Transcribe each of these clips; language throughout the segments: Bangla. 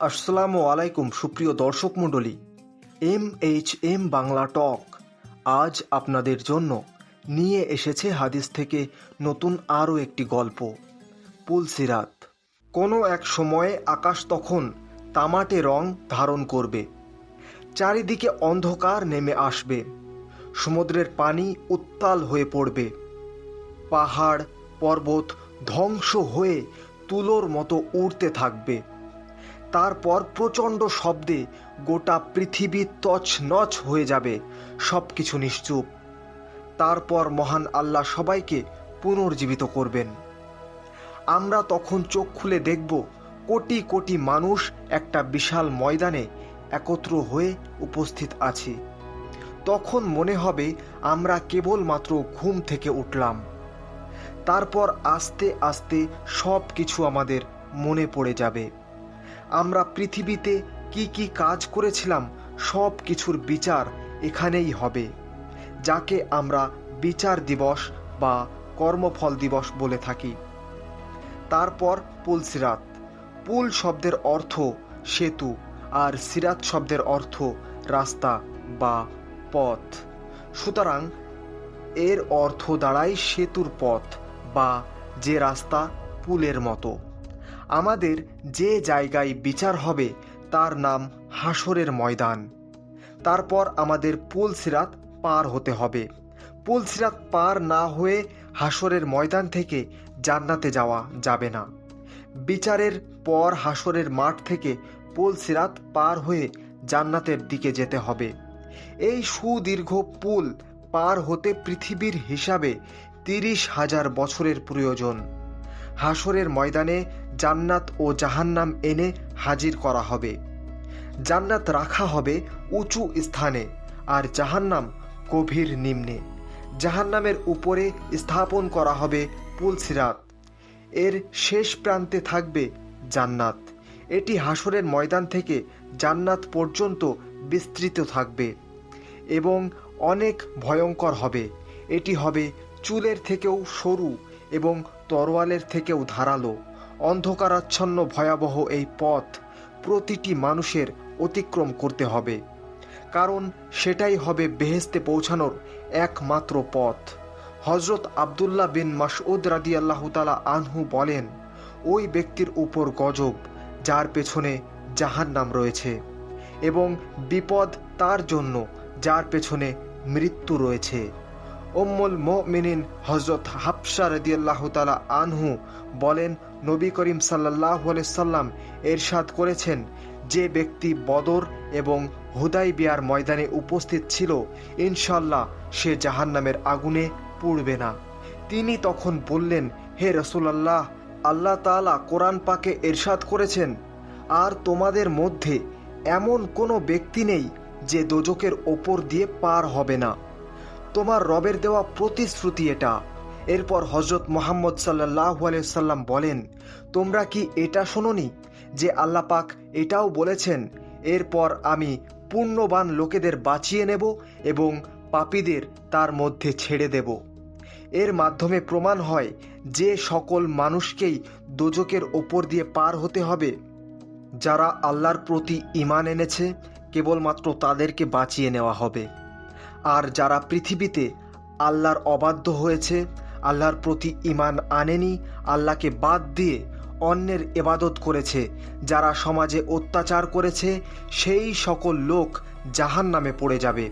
আসসালামু আলাইকুম, সুপ্রিয় দর্শক মণ্ডলী। M H M Bangla talk. আজ আপনাদের জন্য নিয়ে এসেছে হাদিস থেকে নতুন আরও একটি গল্প। পুলসিরাত। কোনো এক সময়ে আকাশ তখন তামাটে রং ধারণ করবে। চারিদিকে অন্ধকার নেমে আসবে। সমুদ্রের পানি উত্তাল হয়ে পড়বে। পাহাড়, পর্বত ধ্বংস হয়ে তুলোর মতো উড়তে থাকবে। তারপর প্রচণ্ড শব্দে গোটা পৃথিবী তছনছ হয়ে যাবে সব কিছু নিশ্চুপ। তারপর মহান আল্লাহ সবাইকে পুনর্জীবিত করবেন। আমরা তখন চোখ খুলে দেখব, কোটি কোটি মানুষ একটা বিশাল ময়দানে একত্র হয়ে উপস্থিত আছি। তখন মনে হবে আমরা কেবলমাত্র ঘুম থেকে উঠলাম। তারপর আস্তে আস্তে সব কিছু আমাদের মনে পড়ে যাবে। আমরা পৃথিবীতে কি কি কাজ করেছিলাম, সব কিছুর বিচার এখানেই হবে, যাকে আমরা বিচার দিবস বা কর্মফল দিবস বলে থাকি। তারপর পুল সিরাত। পুল শব্দের অর্থ সেতু আর সিরাত শব্দের অর্থ রাস্তা বা পথ। সুতরাং এর অর্থ দাঁড়ায় সেতুর পথ বা যে রাস্তা পুলের মতো। আমাদের যে জায়গায় বিচার হবে, তার নাম হাসরের ময়দান। তারপর আমাদের পুল সিরাত পার হতে হবে। পুল সিরাত পার না হয়ে হাসরের ময়দান থেকে জান্নাতে যাওয়া যাবে না। বিচারের পর হাসরের মাঠ থেকে পুল সিরাত পার হয়ে জান্নাতের দিকে যেতে হবে। এই সুদীর্ঘ পুল পার হতে পৃথিবীর হিসাবে তিরিশ হাজার বছরের প্রয়োজন। হাসরের ময়দানে জান্নাত ও জাহান্নাম এনে হাজির করা হবে। জান্নাত রাখা হবে উঁচু স্থানে আর জাহান্নাম গভীর নিম্নে। জাহান্নামের উপরে স্থাপন করা হবে পুলসিরাত এর শেষ প্রান্তে থাকবে জান্নাত। এটি হাসরের ময়দান থেকে জান্নাত পর্যন্ত বিস্তৃত থাকবে এবং অনেক ভয়ঙ্কর হবে। এটি হবে চুলের থেকেও সরু এবং তরোয়ালের থেকেও ধারালো, অন্ধকারাচ্ছন্ন ভয়াবহ এই পথ প্রতিটি মানুষের অতিক্রম করতে হবে। কারণ সেটাই হবে বেহেস্তে পৌঁছানোর একমাত্র পথ। হজরত আবদুল্লাহ বিন মাসউদ রাদি আল্লাহ তালা আনহু বলেন, ওই ব্যক্তির উপর গজব, যার পেছনে জাহান নাম রয়েছে এবং বিপদ তার জন্য, যার পেছনে মৃত্যু রয়েছে। ওম্মুল মিনিন হজরত হাফসা রদিয়াল্লাহ তালা আনহু বলেন, নবী করিম সাল্লাহ সাল্লাম এরশাদ করেছেন যে ব্যক্তি বদর এবং হুদাই বিয়ার ময়দানে উপস্থিত ছিল ইনশাল্লাহ সে জাহান্নামের আগুনে পুড়বে না। তিনি তখন বললেন, হে রসুলাল্লাহ, আল্লাহ তালা কোরআন পাকে এরশাদ করেছেন, আর তোমাদের মধ্যে এমন কোনো ব্যক্তি নেই যে দোজকের ওপর দিয়ে পার হবে না। তোমার রবের দেওয়া প্রতিশ্রুতি এটা। এরপর হজরত মোহাম্মদ সাল্লাহ সাল্লাম বলেন, তোমরা কি এটা শোনোনি যে আল্লাহ পাক এটাও বলেছেন, এরপর আমি পুণ্যবান লোকেদের বাঁচিয়ে নেব এবং পাপীদের তার মধ্যে ছেড়ে দেব। এর মাধ্যমে প্রমাণ হয় যে সকল মানুষকেই দোজকের ওপর দিয়ে পার হতে হবে। যারা আল্লাহর প্রতি ইমান এনেছে, কেবলমাত্র তাদেরকে বাঁচিয়ে নেওয়া হবে। আর যারা পৃথিবীতে আল্লাহর অবাধ্য হয়েছে, আল্লাহর প্রতি ইমান আনেনি, আল্লাহকে বাদ দিয়ে অন্যের এবাদত করেছে, যারা সমাজে অত্যাচার করেছে, সেই সকল লোক জাহান নামে পড়ে যাবে।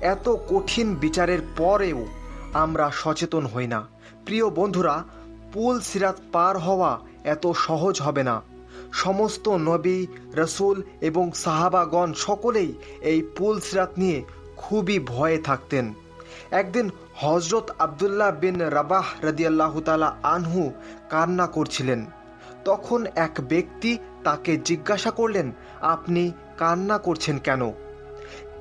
এত কঠিন বিচারের পরেও আমরা সচেতন হই না। প্রিয় বন্ধুরা, পুল সিরাত পার হওয়া এত সহজ হবে না। সমস্ত নবী, রসুল এবং সাহাবাগণ সকলেই এই পুল সিরাত নিয়ে খুবই ভয়ে থাকতেন। একদিন হজরত আবদুল্লাহ বিন রাবাহ রদিয়াল্লাহ তালা আনহু কান্না করছিলেন। তখন এক ব্যক্তি তাকে জিজ্ঞাসা করলেন, আপনি কান্না করছেন কেন?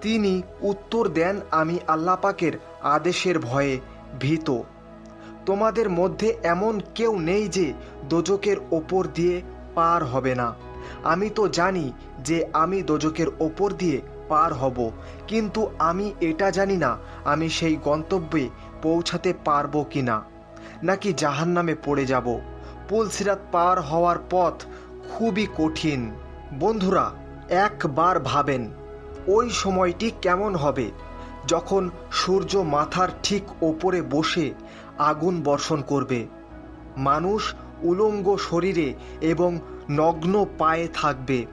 তিনি উত্তর দেন, আমি আল্লাহ পাকের আদেশের ভয়ে ভীত। তোমাদের মধ্যে এমন কেউ নেই যে দোজকের ওপর দিয়ে পার হবে না। আমি তো জানি যে আমি দোজকের ওপর দিয়ে পার হব। কিন্তু আমি এটা জানি না, আমি সেই গন্তব্যে পৌঁছাতে পারব কি না নাকি জাহান নামে পড়ে যাব। পুলসিরাত পার হওয়ার পথ খুবই কঠিন। বন্ধুরা, একবার ভাবেন, ওই সময়টি কেমন হবে? যখন সূর্য মাথার ঠিক ওপরে বসে আগুন বর্ষণ করবে। মানুষ উলঙ্গ শরীরে এবং নগ্ন পায়ে থাকবে।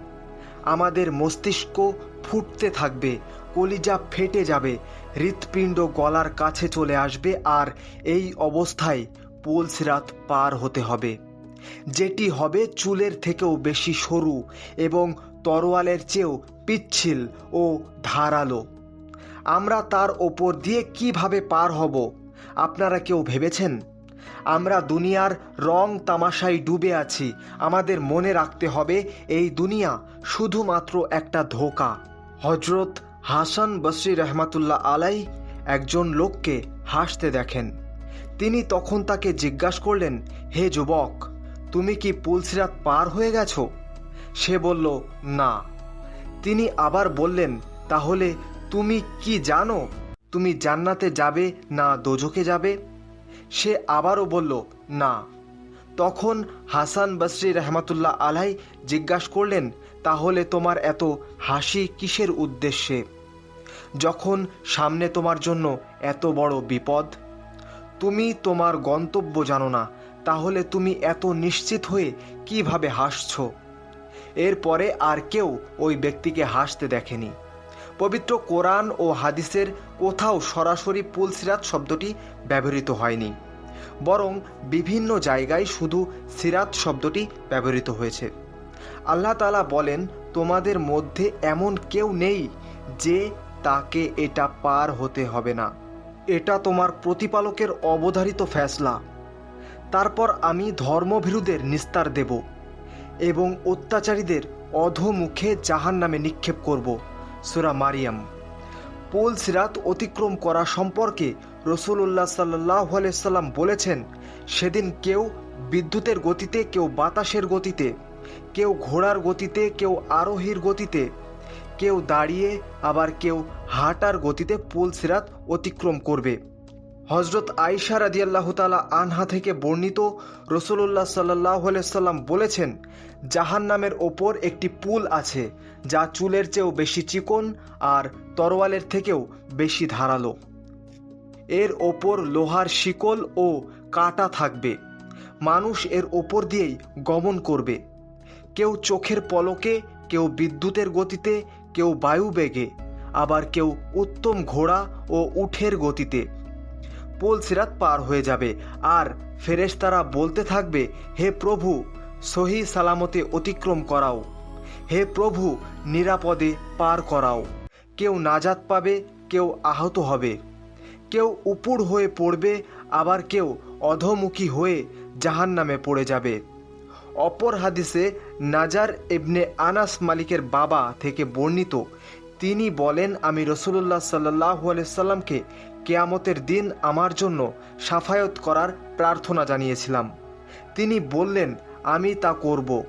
আমাদের মস্তিষ্ক ফুটতে থাকবে, কলিজা ফেটে যাবে, হৃৎপিণ্ড গলার কাছে চলে আসবে আর এই অবস্থায় পোলসিরাত পার হতে হবে। যেটি হবে চুলের থেকেও বেশি সরু এবং তরোয়ালের চেয়েও পিচ্ছিল ও ধারালো। আমরা তার ওপর দিয়ে কীভাবে পার হব, আপনারা কেউ ভেবেছেন? আমরা দুনিয়ার রং তামাশায় ডুবে আছি, আমাদের মনে রাখতে হবে এই দুনিয়া শুধুমাত্র একটা ধোকা। হজরত হাসান বসরি রহমাতুল্লাহ আলাই একজন লোককে হাসতে দেখেন। তিনি তখন তাকে জিজ্ঞাসা করলেন, হে যুবক, তুমি কি পুলসিরাত পার হয়ে গেছ? সে বলল, না। তিনি আবার বললেন, তাহলে তুমি কি জানো, তুমি জান্নাতে যাবে না দোজকে যাবে? সে আবারও বলল, না। তখন হাসান বসরি রহমাতুল্লাহ আলাই জিজ্ঞাসা করলেন তাহলে তোমার এত হাসি কিসের উদ্দেশ্যে? যখন সামনে তোমার জন্য এত বড় বিপদ? তুমি তোমার গন্তব্য জানো না, তাহলে তুমি এত নিশ্চিত হয়ে কীভাবে হাসছ? এরপরে আর কেউ ওই ব্যক্তিকে হাসতে দেখেনি। পবিত্র কোরআন ও হাদিসের কোথাও সরাসরি পুলসিরাত শব্দটি ব্যবহৃত হয়নি, বরং বিভিন্ন জায়গায় শুধু সিরাত শব্দটি ব্যবহৃত হয়েছে। আল্লাহ তালা বলেন, তোমাদের মধ্যে এমন কেউ নেই যে তাকে এটা পার হতে হবে না। এটা তোমার প্রতিপালকের অবধারিত ফ্যাসলা তারপর আমি ধর্মভীরুদের নিস্তার দেব এবং অত্যাচারীদের অধোমুখে জাহান নামে নিক্ষেপ করব। সুরা মারিয়াম। পোল সিরাত অতিক্রম করা সম্পর্কে রসুল্লাহ সাল্লাহ সাল্লাম বলেছেন, সেদিন কেউ বিদ্যুতের গতিতে, কেউ বাতাসের গতিতে কেউ ঘোড়ার গতিতে, কেউ আরোহীর গতিতে, কেউ দাঁড়িয়ে, আবার কেউ হাঁটার গতিতে পোল সিরাত অতিক্রম করবে। হজরত আইসা রাদিয়াল্লাহ তালা আনহা থেকে বর্ণিত রসুল্লাহ সাল্লাহ সাল্লাম বলেছেন জাহান নামের ওপর একটি পুল আছে, যা চুলের চেয়েও বেশি চিকন আর তরোয়ালের থেকেও বেশি ধারালো। এর ওপর লোহার শিকল ও কাটা থাকবে। মানুষ এর ওপর দিয়েই গমন করবে। কেউ চোখের পলকে, কেউ বিদ্যুতের গতিতে, কেউ বায়ু বেগে, আবার কেউ উত্তম ঘোড়া ও উঠের গতিতে। পোল সিরাত পার হয়ে যাবে, আর ফেরেশতারা বলতে থাকবে, হে প্রভু, সহি সালামতে অতিক্রম করাও। হে প্রভু, নিরাপদে পার করাও। কেউ নাজাত পাবে, কেউ আহত হবে। কেউ উপুর হয়ে পড়বে, আবার কেউ অধমুখী হয়ে জাহান নামে পড়ে যাবে। অপর হাদিসে নাজার ইবনে আনাস মালিকের বাবা থেকে বর্ণিত। তিনি বলেন, আমি রসুল্লাহ সাল্লাহ সাল্লামকে কেয়ামতের দিন আমার জন্য সাফায়ত করার প্রার্থনা জানিয়েছিলাম। তিনি বললেন, আমি তা করব।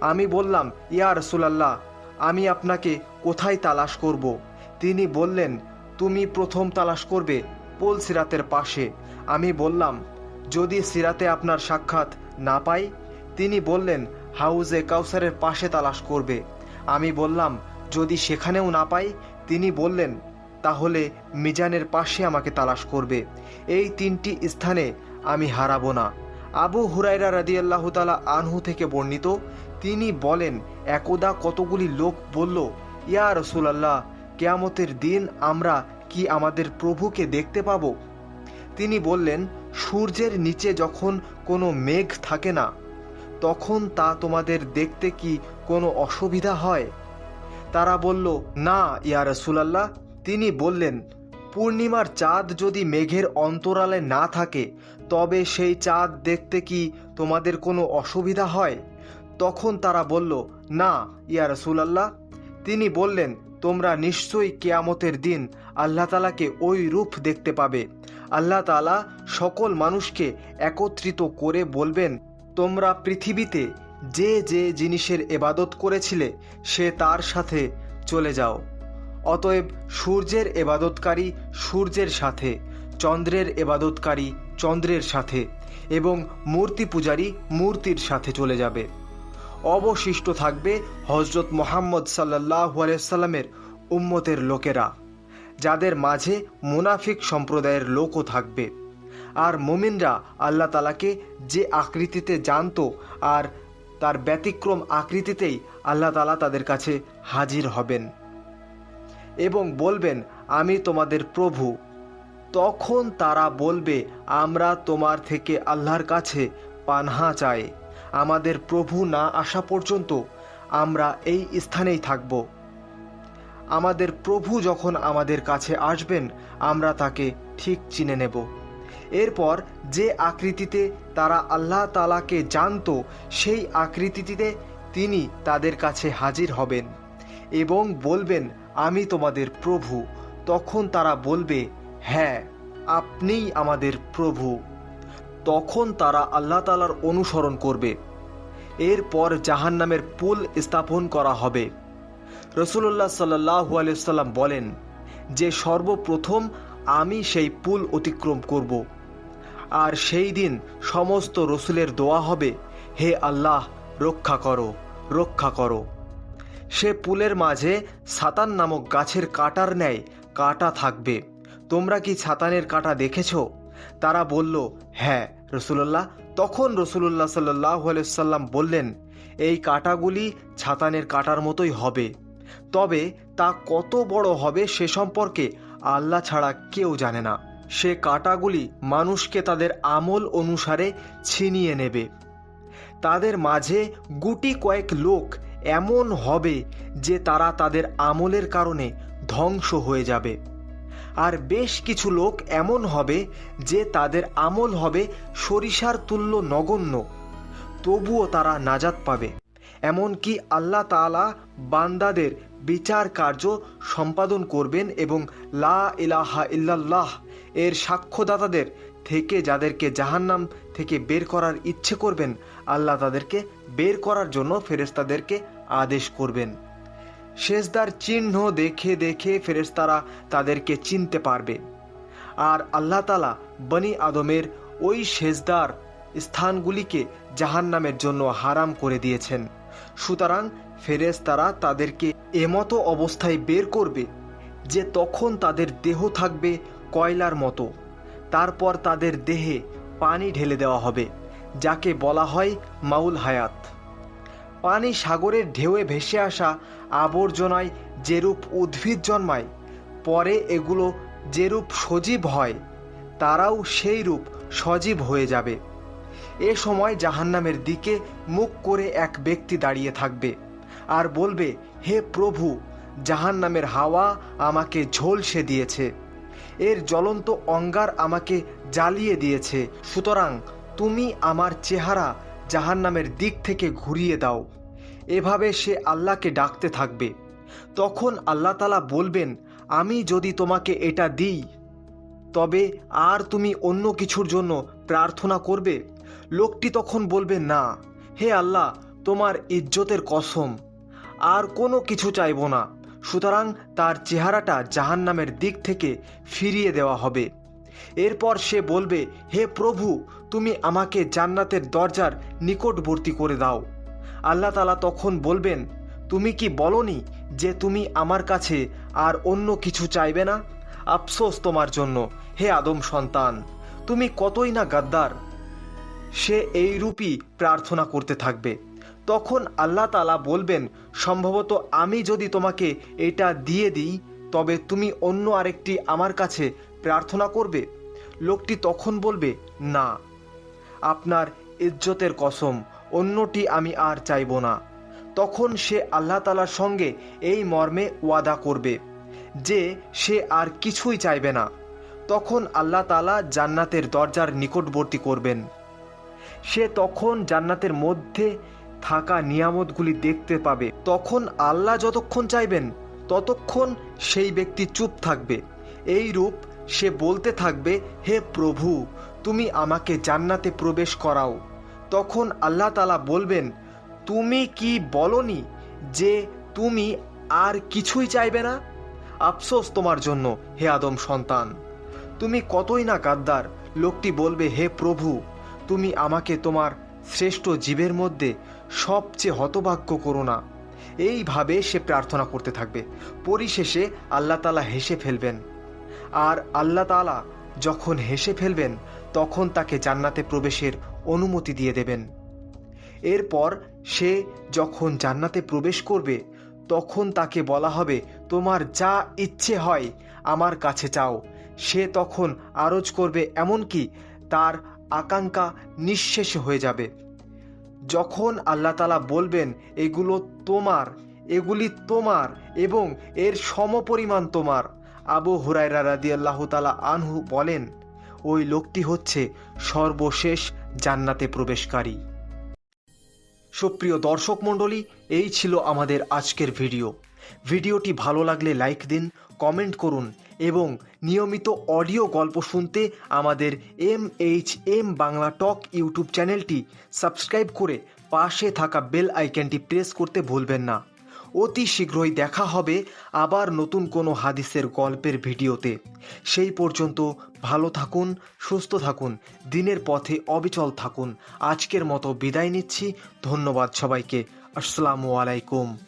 আমি বললাম, ইয়া রসুলাল্লাহ, আমি আপনাকে কোথায় তালাশ করব? তিনি বললেন, তুমি প্রথম তালাশ করবে পোল সিরাতের পাশে। আমি বললাম, যদি সিরাতে আপনার সাক্ষাৎ না পাই তিনি বললেন, হাউজে কাউসারের পাশে তালাশ করবে। আমি বললাম, যদি সেখানেও না পাই, তিনি বললেন, তাহলে মিজানের পাশে আমাকে তালাশ করবে। এই তিনটি স্থানে আমি হারাবো না। আবু হুরাইরা রাদিয়াল্লাহ তালা আনহু থেকে বর্ণিত, তিনি বলেন, একদা কতগুলি লোক বলল, ইয়া রসুলাল্লাহ, কেয়ামতের দিন আমরা কি আমাদের প্রভুকে দেখতে পাব? তিনি বললেন, সূর্যের নিচে যখন কোনো মেঘ থাকে না তখন তা তোমাদের দেখতে কি কোনো অসুবিধা হয়? তারা বলল, না, ইয়া রসুলাল্লাহ। তিনি বললেন, পূর্ণিমার চাঁদ যদি মেঘের অন্তরালে না থাকে, তবে সেই চাঁদ দেখতে কি তোমাদের কোনো অসুবিধা হয়? তখন তারা বলল, না, ইয়া রসুলাল্লাহ। তিনি বললেন, তোমরা নিশ্চয়ই কেয়ামতের দিন আল্লাহ তালাকে ওই রূপ দেখতে পাবে। আল্লাহ তালা সকল মানুষকে একত্রিত করে বলবেন তোমরা পৃথিবীতে যে যে জিনিসের এবাদত করেছিলে, সে তার সাথে চলে যাও। অতএব সূর্যের এবাদতকারী সূর্যের সাথে, চন্দ্রের এবাদতকারী চন্দ্রের সাথে, এবং মূর্তি পূজারী মূর্তির সাথে চলে যাবে। অবশিষ্ট থাকবে হজরত মোহাম্মদ সাল্লাহ সাল্লামের উম্মতের লোকেরা, যাদের মাঝে মুনাফিক সম্প্রদায়ের লোকও থাকবে। আর মুমিনরা আল্লাহ তালাকে যে আকৃতিতে জানতো আর তার ব্যতিক্রম আকৃতিতেই আল্লাহ তালা তাদের কাছে হাজির হবেন এবং বলবেন, আমি তোমাদের প্রভু। তখন তারা বলবে, আমরা তোমার থেকে আল্লাহর কাছে পানহা চাই। আমাদের প্রভু না আসা পর্যন্ত আমরা এই স্থানেই থাকব। আমাদের প্রভু যখন আমাদের কাছে আসবেন, আমরা তাকে ঠিক চিনে নেব। এরপর যে আকৃতিতে তারা আল্লাহ তালাকে জানতো, সেই আকৃতিতে তিনি তাদের কাছে হাজির হবেন এবং বলবেন, আমি তোমাদের প্রভু। তখন তারা বলবে হ্যাঁ আপনিই আমাদের প্রভু। তখন তারা আল্লাহ তালার অনুসরণ করবে। এরপর জাহান্নামের পুল স্থাপন করা হবে। রসুল্লাহ সাল্লাহু আলিয়াল্লাম বলেন, যে সর্বপ্রথম আমি সেই পুল অতিক্রম করব। আর সেই দিন সমস্ত রসুলের দোয়া হবে, হে আল্লাহ, রক্ষা করো রক্ষা করো। সে পুলের মাঝে সাতান নামক গাছের কাটার ন্যায় কাটা থাকবে। তোমরা কি ছাতানের কাটা দেখেছ? তারা বলল হ্যাঁ রসুল্লাহ তখন রসুল্লাহ সাল্লাহ সাল্লাম বললেন, এই কাটাগুলি ছাতানের কাটার মতোই হবে। তবে তা কত বড় হবে সে সম্পর্কে আল্লাহ ছাড়া কেউ জানে না। সে কাটাগুলি মানুষকে তাদের আমল অনুসারে ছিনিয়ে নেবে। তাদের মাঝে গুটি কয়েক লোক এমন হবে যে তারা তাদের আমলের কারণে ধ্বংস হয়ে যাবে। আর বেশ কিছু লোক এমন হবে যে তাদের আমল হবে সরিষার তুল্য নগণ্য। তবুও তারা নাজাত পাবে। এমনকি আল্লাহ তালা বান্দাদের বিচার কার্য সম্পাদন করবেন এবং লা ইলাহা ইল্লাল্লাহ এর সাক্ষ্যদাতাদের থেকে যাদেরকে জাহান্নাম থেকে বের করার ইচ্ছে করবেন, আল্লাহ তাদেরকে বের করার জন্য ফেরেস্তাদেরকে আদেশ করবেন। শেষদার চিহ্ন দেখে দেখে ফেরেস্তারা তাদেরকে চিনতে পারবে। আর আল্লাহ তালা বনি আদমের ওই শেষদার স্থানগুলিকে জাহান্নামের জন্য হারাম করে দিয়েছেন। সুতরাং ফেরেস্তারা তাদেরকে এমতো অবস্থায় বের করবে যে তখন তাদের দেহ থাকবে কয়লার মতো। তারপর তাদের দেহে পানি ঢেলে দেওয়া হবে, যাকে বলা হয় মাউল হায়াত। পানি সাগরের ঢেউয়ে ভেসে আসা আবর্জনায় যেরূপ উদ্ভিদ জন্মায়, পরে এগুলো যেরূপ সজীব হয়, তারাও সেই রূপ সজীব হয়ে যাবে। এ সময় জাহান্নামের দিকে মুখ করে এক ব্যক্তি দাঁড়িয়ে থাকবে আর বলবে, হে প্রভু, জাহান্নামের হাওয়া আমাকে ঝলসে দিয়েছে। এর জ্বলন্ত অঙ্গার আমাকে জ্বালিয়ে দিয়েছে। সুতরাং তুমি আমার চেহারা জাহান্নামের দিক থেকে ঘুরিয়ে দাও। এভাবে সে আল্লাহকে ডাকতে থাকবে। তখন আল্লাহ তালা বলবেন, আমি যদি তোমাকে এটা দিই, তবে আর তুমি অন্য কিছুর জন্য প্রার্থনা করবে? লোকটি তখন বলবে, না, হে আল্লাহ, তোমার ইজ্জতের কসম। আর কোনো কিছু চাইব না। সুতরাং তার চেহারাটা জাহান্নামের দিক থেকে ফিরিয়ে দেওয়া হবে। এরপর সে বলবে, হে প্রভু, তুমি আমাকে জান্নাতের দরজার নিকটবর্তী করে দাও। আল্লাহ তালা তখন বলবেন, তুমি কি বলনি যে তুমি আমার কাছে আর অন্য কিছু চাইবে না? আফসোস তোমার জন্য, হে আদম সন্তান, তুমি কতই না গাদ্দার। সে এই রূপই প্রার্থনা করতে থাকবে। তখন আল্লাহ তালা বলবেন, সম্ভবত আমি যদি তোমাকে এটা দিয়ে দিই, তবে তুমি অন্য আরেকটি আমার কাছে প্রার্থনা করবে? লোকটি তখন বলবে, না, আপনার ইজ্জতের কসম, অন্যটি আমি আর চাইব না। তখন সে আল্লাহ তালার সঙ্গে এই মর্মে ওয়াদা করবে, যে সে আর কিছুই চাইবে না। তখন আল্লাহ তালা জান্নাতের দরজার নিকটবর্তী করবেন। সে তখন জান্নাতের মধ্যে থাকা নিয়ামতগুলি দেখতে পাবে। তখন আল্লাহ যতক্ষণ চাইবেন, ততক্ষণ সেই ব্যক্তি চুপ থাকবে। এই রূপ সে বলতে থাকবে, হে প্রভু, তুমি আমাকে জান্নাতে প্রবেশ করাও। তখন আল্লাহ তালা বলবেন, তুমি কি বলনি যে তুমি আর কিছুই চাইবে না? আফসোস তোমার জন্য, হে আদম সন্তান। তুমি কতই না গাদ্দার লোকটি বলবে, হে প্রভু তুমি আমাকে তোমার শ্রেষ্ঠ জীবের মধ্যে সবচেয়ে হতভাগ্য করো না। এইভাবে সে প্রার্থনা করতে থাকবে। পরিশেষে আল্লাহ তালা হেসে ফেলবেন। আর আল্লাহ তালা যখন হেসে ফেলবেন, তখন তাকে জান্নাতে প্রবেশের অনুমতি দিয়ে দেবেন। এরপর সে যখন জান্নাতে প্রবেশ করবে, তখন তাকে বলা হবে, তোমার যা ইচ্ছে হয়, আমার কাছে চাও। সে তখন আরজ করবে, এমনকি তার আকাঙ্ক্ষা নিঃশেষ হয়ে যাবে। যখন আল্লাহ তালা বলবেন, এগুলো তোমার, এগুলি তোমার এবং এর সমপরিমাণ তোমার। আবু হুরাইরা রাদি আল্লাহ তালা আনহু বলেন, ওই লোকটি হচ্ছে সর্বশেষ জান্নাতে প্রবেশকারী। সুপ্রিয় দর্শক মণ্ডলী, এই ছিল আমাদের আজকের ভিডিও। ভিডিওটি ভালো লাগলে লাইক দিন, কমেন্ট করুন এবং নিয়মিত অডিও গল্প শুনতে আমাদের M H M Bangla talk YouTube চ্যানেলটি সাবস্ক্রাইব করে পাশে থাকা বেল আইকনটি প্রেস করতে ভুলবেন না। অতি শীঘ্রই দেখা হবে আবার নতুন কোনো হাদিসের গল্পের ভিডিওতে। সেই পর্যন্ত ভালো থাকুন, সুস্থ থাকুন, দিনের পথে অবিচল থাকুন। আজকের মতো বিদায় নিচ্ছি, ধন্যবাদ সবাইকে। আসসালামু আলাইকুম।